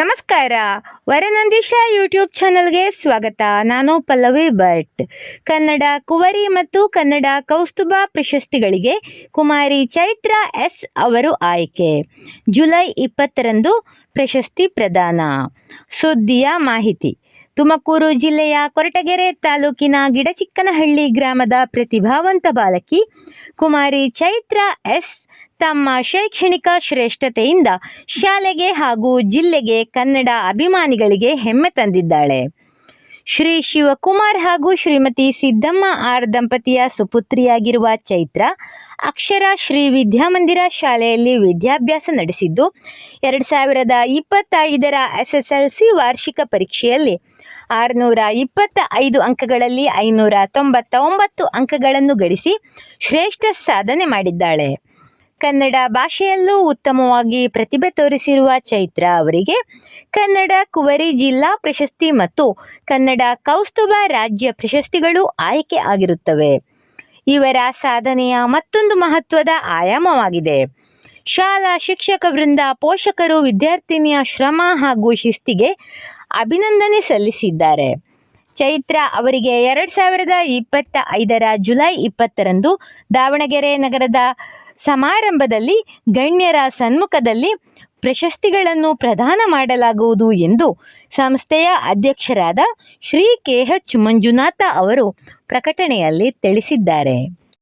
ನಮಸ್ಕಾರ. ವರನಂದೀಶ ಯೂಟ್ಯೂಬ್ ಚಾನಲ್ಗೆ ಸ್ವಾಗತ. ನಾನು ಪಲ್ಲವಿ ಭಟ್. ಕನ್ನಡ ಕುವರಿ ಮತ್ತು ಕನ್ನಡ ಕೌಸ್ತುಭ ಪ್ರಶಸ್ತಿಗಳಿಗೆ ಕುಮಾರಿ ಚೈತ್ರ ಎಸ್ ಅವರು ಆಯ್ಕೆ. ಜುಲೈ ಇಪ್ಪತ್ತರಂದು ಪ್ರಶಸ್ತಿ ಪ್ರದಾನ. ಸುದ್ದಿಯ ಮಾಹಿತಿ. ತುಮಕೂರು ಜಿಲ್ಲೆಯ ಕೊರಟಗೆರೆ ತಾಲೂಕಿನ ಗಿಡಚಿಕ್ಕನಹಳ್ಳಿ ಗ್ರಾಮದ ಪ್ರತಿಭಾವಂತ ಬಾಲಕಿ ಕುಮಾರಿ ಚೈತ್ರ ಎಸ್ ತಮ್ಮ ಶೈಕ್ಷಣಿಕ ಶ್ರೇಷ್ಠತೆಯಿಂದ ಶಾಲೆಗೆ ಹಾಗೂ ಜಿಲ್ಲೆಗೆ ಕನ್ನಡ ಅಭಿಮಾನಿಗಳಿಗೆ ಹೆಮ್ಮೆ ತಂದಿದ್ದಾಳೆ. ಶ್ರೀ ಶಿವಕುಮಾರ್ ಹಾಗೂ ಶ್ರೀಮತಿ ಸಿದ್ದಮ್ಮ ಆರ್ ದಂಪತಿಯ ಸುಪುತ್ರಿಯಾಗಿರುವ ಚೈತ್ರ ಅಕ್ಷರ ಶ್ರೀ ವಿದ್ಯಾಮಂದಿರ ಶಾಲೆಯಲ್ಲಿ ವಿದ್ಯಾಭ್ಯಾಸ ನಡೆಸಿದ್ದು, ಎರಡು ಸಾವಿರದ ಇಪ್ಪತ್ತೈದರ ಎಸ್ ಎಸ್ ಎಲ್ ಸಿ ವಾರ್ಷಿಕ ಪರೀಕ್ಷೆಯಲ್ಲಿ ಆರುನೂರ ಇಪ್ಪತ್ತ ಐದು ಅಂಕಗಳಲ್ಲಿ ಐನೂರ ತೊಂಬತ್ತ ಒಂಬತ್ತು ಅಂಕಗಳನ್ನು ಗಳಿಸಿ ಶ್ರೇಷ್ಠ ಸಾಧನೆ ಮಾಡಿದ್ದಾಳೆ. ಕನ್ನಡ ಭಾಷೆಯಲ್ಲೂ ಉತ್ತಮವಾಗಿ ಪ್ರತಿಭೆ ತೋರಿಸಿರುವ ಚೈತ್ರ ಅವರಿಗೆ ಕನ್ನಡ, ಕುವರಿ ಜಿಲ್ಲಾ ಪ್ರಶಸ್ತಿ ಮತ್ತು ಕನ್ನಡ ಕೌಸ್ತುಭ ರಾಜ್ಯ ಪ್ರಶಸ್ತಿಗಳು ಆಯ್ಕೆ ಆಗಿರುತ್ತವೆ. ಇವರ ಸಾಧನೆಯ ಮತ್ತೊಂದು ಮಹತ್ವದ ಆಯಾಮವಾಗಿದೆ. ಶಾಲಾ ಶಿಕ್ಷಕ ವೃಂದ ಪೋಷಕರು ವಿದ್ಯಾರ್ಥಿನಿಯ ಶ್ರಮ ಹಾಗೂ ಶಿಸ್ತಿಗೆ ಅಭಿನಂದನೆ ಸಲ್ಲಿಸಿದ್ದಾರೆ. ಚೈತ್ರ ಅವರಿಗೆ ಎರಡು ಸಾವಿರದ ಇಪ್ಪತ್ತ ಐದರ ಜುಲೈ ಇಪ್ಪತ್ತರಂದು ದಾವಣಗೆರೆ ನಗರದ ಸಮಾರಂಭದಲ್ಲಿ ಗಣ್ಯರ ಸನ್ಮುಖದಲ್ಲಿ ಪ್ರಶಸ್ತಿಗಳನ್ನು ಪ್ರದಾನ ಮಾಡಲಾಗುವುದು ಎಂದು ಸಂಸ್ಥೆಯ ಅಧ್ಯಕ್ಷರಾದ ಶ್ರೀ ಕೆ ಎಚ್ ಮಂಜುನಾಥ ಅವರು ಪ್ರಕಟಣೆಯಲ್ಲಿ ತಿಳಿಸಿದ್ದಾರೆ.